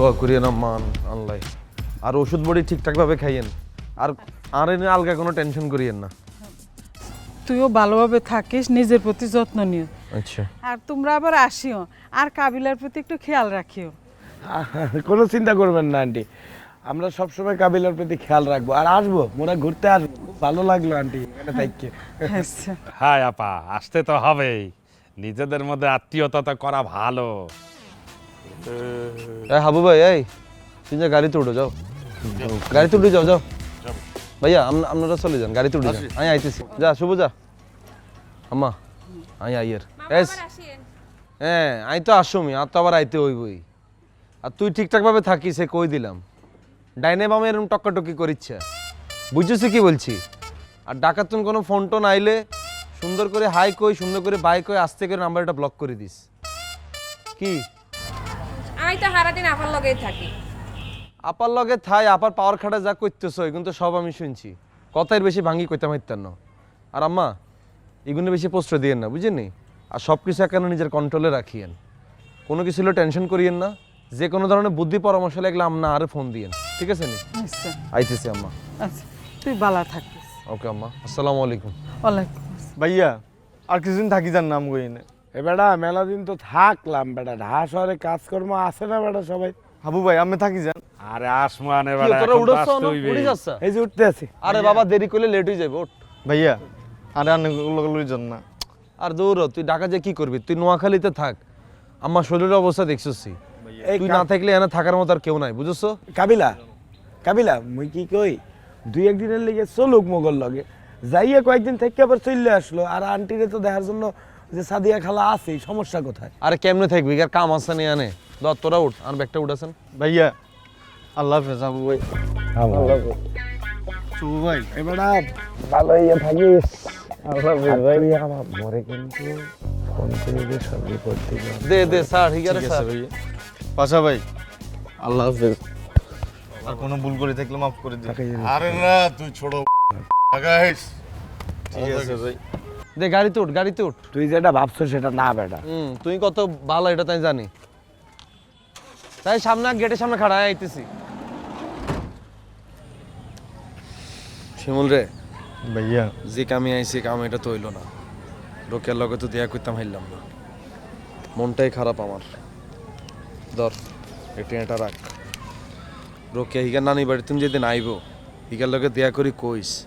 দোয়া করিয়েন আম্মা আল্লাহ। আর ওষুধ বড়ি ঠিকঠাকভাবে খাইয়েন। আর আর এনে আলগা কোনো টেনশন করিয়েন না। তুইও ভালোভাবে থাকিস নিজের প্রতি যত্ন নিও। আচ্ছা। আর তোমরা আবার আসিও আর কাবিলার প্রতি একটু খেয়াল রাখিও। কোনো চিন্তা করবেন না আন্টি। আমরা সবসময় কাবিলার প্রতি খেয়াল রাখব। আর আসব মোরা ঘুরতে আসব। ভালো লাগল আন্টি এখানে থাকতে আচ্ছা। হাই আপা আসতে তো হবেই। নিজেদের মধ্যে আত্মীয়তা তো করা ভালো। এই হাবু ভাই এই তুই যা গাড়িতে উঠে যাও। গাড়িতে উঠে যাও যাও। ভাইয়া আপনারা চলে যান গাড়িতে উঠে যান। আমি আইতেছি। যা শুভ যা। আম্মা আমি আইয়ের এস। হ্যাঁ আমি তো আসমি আর তো আবার আইতে হইবই। আর তুই ঠিকঠাকভাবে থাকিস সে কই দিলাম। ডাইনে বামে এরকম টক্কাটক্কি করিচ্ছে। বুঝছিস কি বলছি? আর ডাকাতুন কোনো ফোন টোন আইলে সুন্দর করে হাই কই সুন্দর করে বাই কই আস্তে করে নাম্বারটা ব্লক করে দিস। কি? আমি তো সারাদিন আপার লগেই থাকি। আপার লগে থাই আপার পাওয়ার খাটা যা করতেছ কিন্তু সব আমি শুনছি। কথার বেশি ভাঙ্গি কইতাম হইতাম আর আম্মা এগুলো বেশি পোস্ট দিয়েন না বুঝেননি আর সব কিছু এখানে নিজের কন্ট্রোলে রাখিয়েন। কোনো কিছু হলে টেনশন করিয়েন না। যে কোনো ধরনের বুদ্ধি পরামর্শ লাগলে আম্মা আরে ফোন দিয়েন। ঠিক আছে নি? আচ্ছা। আইতেছি আম্মা। আচ্ছা তুই ভালো থাকিস। ওকে আম্মা আসসালামু আলাইকুম। ওয়ালাইকুম ভাইয়া আর কিছুদিন থাকি যান নাম গইনে এ বেটা মেলা দিন তো থাকলাম বেটা ঢাকা শহরে কাজকর্ম আছে না বেটা সবাই? হাবু ভাই আমি থাকি যান। আরে আসমান কি, এবার তোরা উড়ছ না? উড়ি যাচ্ছ এই যে উঠতে আছি। আরে বাবা দেরি করলে লেট হয়ে যাবে ওঠ ভাইয়া আরে আনে লই যান না। আর দৌড় তুই ঢাকা যে কি করবি? তুই নোয়াখালীতে থাক। আমার শরীরের অবস্থা দেখছিস তুই। না থাকলে এনে থাকার মতো আর কেউ নাই বুঝছ? কাবিলা কাবিলা মুই কি কই? দুই একদিনের লেগে চলুক মোগল লগে। যাইয়া কয়েকদিন থেকে আবার চলে আসলো। আর আন্টিরে তো দেখার জন্য যে সাদিয়া খালা আছে সমস্যা কোথায়? আরে কেমনে থাকবি? আর কাম আছে নি আনে। দত্তরা উঠ আর ব্যাগটা উঠাছেন? ভাইয়া আল্লাহ হাফেজ হাবু ভাই। আল্লাহ শুভ ভাই এবারে ভালো ইয়ে থাকিস। আল্লাহ হাফেজ ভাই। আমার মরে কিন্তু ফোন করে দিয়ে সবই করতে দে দে স্যার ঠিক আছে স্যার। পাশা ভাই। আল্লাহ হাফেজ। আর কোনো ভুল করে থাকলে মাফ করে দিন আরে না তুই ছোট লাগাইস ঠিক আছে ভাই। দে গাড়িতে উঠ গাড়িতে উঠ। তুই যেটা ভাবছ সেটা না বেটা। হুম তুই কত ভালো এটা তাই জানি। তাই সামনে গেটের সামনে খাড়া আইতেছি। শিমুল রে ভাইয়া। যে কামে আইছি কাম এটা তো হইল না। রোকের লগে তো দেয়া করতাম হাইলাম না। মনটাই খারাপ আমার। ধর এটা এটা রাখ। রোকে হিগার নানি বাড়ি তুমি যেদিন আইব হিগার লগে দেয়া করি কইস।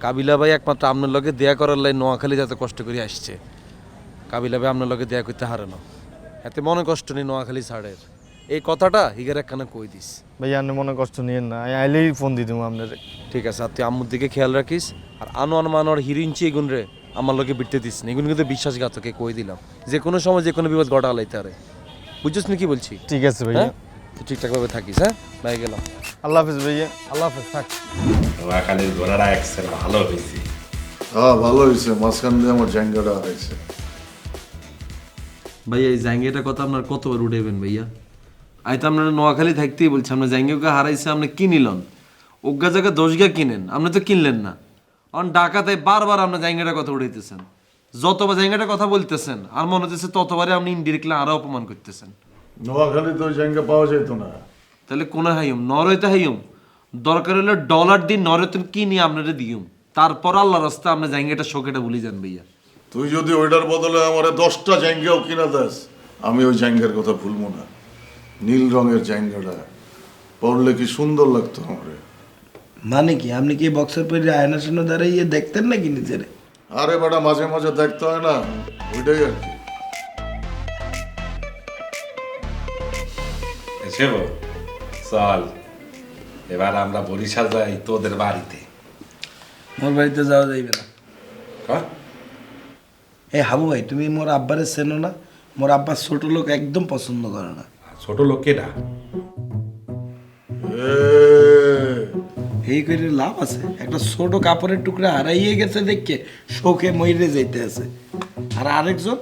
কাবিলা ভাই একমাত্র আপনার লগে দেয়া করার লাই নোয়াখালী যাতে কষ্ট করে আসছে। কাবিলা ভাই আপনার লগে দেয়া করতে হারে না। এতে মনে কষ্ট নেই নোয়াখালী ছাড়ের। এই কথাটা হিগার একখানা কই দিস। ভাইয়া আপনি মনে কষ্ট নিয়েন না। আমি আইলেই ফোন দিয়ে দেবো আপনারে। ঠিক আছে আর তুই আম্মুর দিকে খেয়াল রাখিস। আর আনোয়ার মানোয়ার হিরিঞ্চি এগুন রে আমার লোকে বিটতে দিস না। এগুন কিন্তু বিশ্বাসঘাতকে কই দিলাম। যে কোনো সময় যে কোনো বিপদ ঘটা লাইতে পারে বুঝছিস না কি বলছি? ঠিক আছে ভাইয়া। হ্যাঁ? ঠিকঠাকভাবে থাকিস হ্যাঁ? বাই গেলাম। আল্লাহ হাফেজ ভাইয়া। আল্লাহ হাফেজ থাক। নোয়াখালীর ঘোড়াটা এক্সেল ভালো হয়েছে। হ্যাঁ ভালো হয়েছে। মাঝখান দিয়ে আমার হয়েছে। ভাইয়া এই জাঙ্গিয়াটা কথা আপনার কতবার উঠাইবেন ভাইয়া? আই তো আপনার নোয়াখালী থাকতেই বলছি আপনার জাঙ্গিয়াকে হারাইছে আপনি কি নিলেন? অজ্ঞা জায়গা দশগা কিনেন আপনি তো কিনলেন না। অন ডাকাতে বারবার আপনার জায়গাটার কথা উঠাইতেছেন। যতবার জায়গাটার কথা বলতেছেন আর মনে হচ্ছে ততবারে আপনি ইনডিরেক্টলি আরও অপমান করতেছেন। নোয়াখালী তো ওই জায়গা পাওয়া যেত না। তাহলে কোন হাইম? নরইতে হাইম। দরকার হলে ডলার দিন নরতন কি নিয়ে আপনারা দিউম তারপর আল্লাহ রাস্তা আপনার জায়গাটা শোকেটা ভুলে যান ভাইয়া। তুই যদি ওইটার বদলে আমার দশটা জায়গাও কিনা দাস আমি ওই জায়গার কথা ভুলবো না। নীল রঙের জায়গাটা পড়লে কি সুন্দর লাগতো আমার। মানে কি? আপনি কি বক্সের পরে আয়নার সামনে দাঁড়িয়ে দেখতেন নাকি নিজেরে? আরে বেটা মাঝে মাঝে দেখতে হয় না। ওইটাই আর কি। চল এবার আমরা বরিশাল যাই তোদের বাড়িতে। মোর বাড়িতে যাওয়া যাইবে না। হ্যাঁ? এ হাবু ভাই তুমি মোর আব্বারে চেনো না? মোর আব্বার ছোট লোক একদম পছন্দ করে না। ছোট লোক কেটা এই করে লাভ আছে। একটা ছোট কাপড়ের টুকরা হারাইয়ে গেছে দেখে শোকে মইরে যাইতে আছে। আর আরেকজন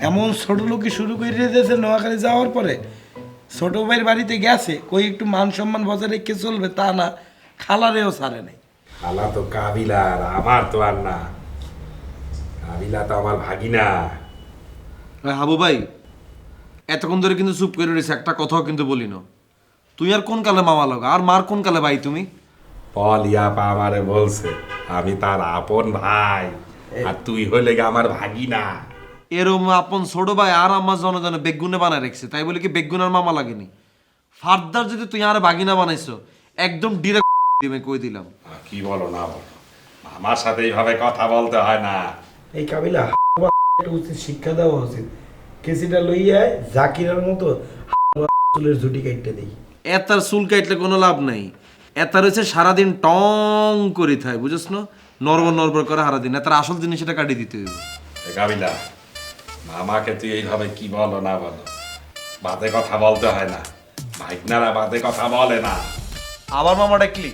এমন ছোট লোকই শুরু করে দিয়েছে নোয়াখালী যাওয়ার পরে। ছোট ভাইয়ের বাড়িতে গেছে কই একটু মান সম্মান বজায় রেখে চলবে তা না খালারেও ছাড়ে নাই। খালা তো কাবিলার আমার তো আর না। কাবিলা তো আমার ভাগিনা। হাবু ভাই এতক্ষণ ধরে কিন্তু চুপ করে রয়েছে একটা কথাও কিন্তু বলি না। তুই আর কোন কালে মামা লগা আর মার কোন কালে ভাই তুমি? পল ইয়াপা আমারে বলছে আমি তার আপন ভাই আর তুই হইলে গিয়ে আমার ভাগিনা। এরম আপন ছোট ভাই আর আমার জনজনে বেগুনে বানায় রেখেছে। তাই বলে কি বেগুনের মামা লাগেনি? ফার্দার যদি তুই আর বাগিনা বানাইছো একদম ডিরেক্ট দিমে কই দিলাম। কি বলো না বলো। আমার সাথে এইভাবে কথা বলতে হয় না। এই কাবিলা একটা উচিত শিক্ষা দেওয়া উচিত। কেসিটা লইয়া জাকিরের মতো চুলের ঝুটি কাটতে দেই। এতার চুল কাটলে কোনো লাভ নাই। এতার হচ্ছে সারাদিন টং করে থাই বুঝছ না? নরবর নরবর করে সারাদিন। এতার আসল জিনিস এটা কাটিয়ে দিতে হইব। এ কাবিলা মামাকে তুই এইভাবে কি বলো না বলো? বাদে কথা বলতে হয় না। ভাইকনারা বাদে কথা বলে না। আবার মামা ডাকলি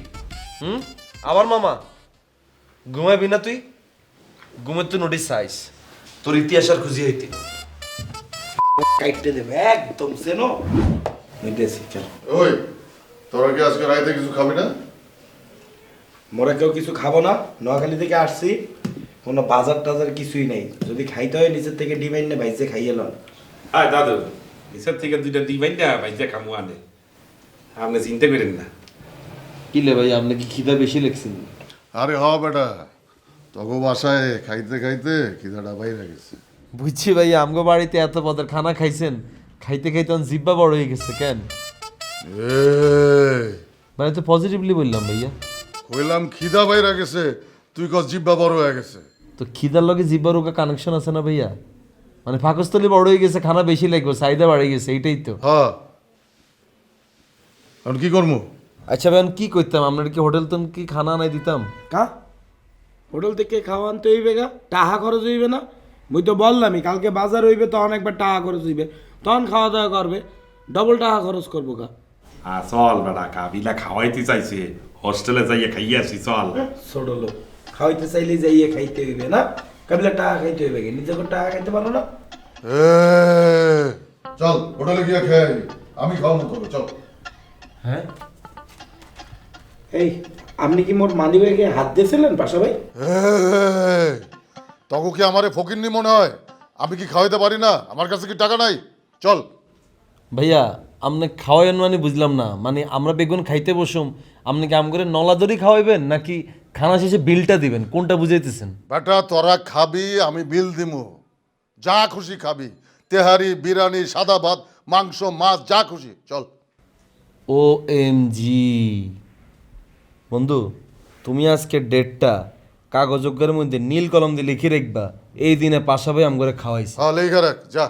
হুম? আবার মামা? ঘুমাবি না তুই? ঘুমের তো নোটিস চাইস তোর ইতিহাস আর খুঁজি হইতে কাটতে দেবে একদম সেনো। নিতেছি চল ওই তোরা কি আজকে রাইতে কিছু খাবি না? মোরা কেউ কিছু খাব না? নোয়াখালী থেকে আসছি। কোনো বাজার টাজার কিছুই নাই। যদি খাইতে হয় নিচের থেকে ডিমাইন নে ভাইসে খাইয়ে লন। আয় দাদু নিচের থেকে দুইটা দিবেন না ভাইজা খামু আনে। আপনি চিন্তা করেন না। কি লে ভাই আপনি কি খিদা বেশি লেগছেন আরে হ বেটা তগো বাসায় খাইতে খাইতে খিদাটা বাইরে গেছে। বুঝছি ভাই আমগো বাড়িতে এত পদের খানা খাইছেন খাইতে খাইতে আমার জিব্বা বড় হয়ে গেছে কেন? এই, মানে তো পজিটিভলি বললাম ভাইয়া। কইলাম খিদা বাইরে গেছে তুই কস জিব্বা বড় হয়ে গেছে। তো খিদার লগে জিব্বার ওকা কানেকশন আছে না ভাইয়া? মানে ফাঁকস্থলি বড় হয়ে গেছে খানা বেশি লাগবে চাহিদা বাড়ে গেছে এইটাই তো। হ্যাঁ এখন কি করব আচ্ছা ভাই আমি কি করতাম? আপনার কি হোটেল তো কি খানা নাই দিতাম? কা? হোটেল থেকে খাওয়া আনতে হইবে গা টাহা খরচ হইবে না। মুই তো বললামই কালকে বাজার হইবে তখন একবার টাকা খরচ হইবে। তখন খাওয়া দাওয়া করবে ডবল টাকা খরচ করব গা। চল বেটা কাবিলা খাওয়াইতে চাইছে হোস্টেলে যাইয়ে খাইয়ে আসি চল। ছোট লোক। খাওয়াইতে চাইলে যাইয়ে খাইতে হইবে না? কাবিলা টাকা খাইতে হইবে কি? নিজে করে টাকা খাইতে পারো না? চল হোটেলে গিয়ে খেয়ে। আমি খাওয়াবো তোকে চল। হ্যাঁ? এই আপনি কি মোর মানি ব্যাগে হাত দিয়েছিলেন পাশা ভাই? তখন কি আমারে ফকিরনি মনে হয়? আমি কি খাওয়াইতে পারি না? আমার কাছে কি টাকা নাই? চল। ভাইয়া আপনি খাওয়াইন মানে বুঝলাম না। মানে আমরা বেগুন খাইতে বসুম আপনি কি আম করে নলাদরি খাওয়াইবেন নাকি খানা শেষে বিলটা দিবেন? কোনটা বুঝাইতেছেন? বেটা তোরা খাবি আমি বিল দিমু। যা খুশি খাবি। তেহারি বিরিয়ানি সাদা ভাত মাংস মাছ যা খুশি চল। ও এম জি বন্ধু তুমি আজকে ডেটটা কাগজজ্ঞের মধ্যে নীল কলম দিয়ে লিখে রাখবা। এই দিনে পাশাপাশি আম করে খাওয়াইছি। হ্যাঁ লেখা রাখ যা।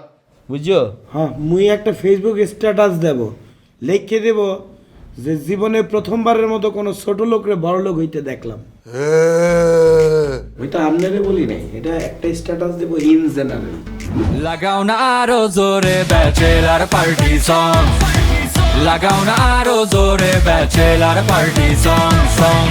বুঝছ? হ্যাঁ মুই একটা ফেসবুক স্ট্যাটাস দেব লিখে দেব যে জীবনে প্রথমবারের মতো কোনো ছোট লোকরে বড় লোক হইতে দেখলাম। এই। ওই তো আপনারে বলি নাই এটা একটা স্ট্যাটাস দেব ইন জেনারেল লাগাও না আরও জোরে ব্যাচেলার পার্টি সং লাগাও না আরও জোরে ব্যাচেলার পার্টি সং সং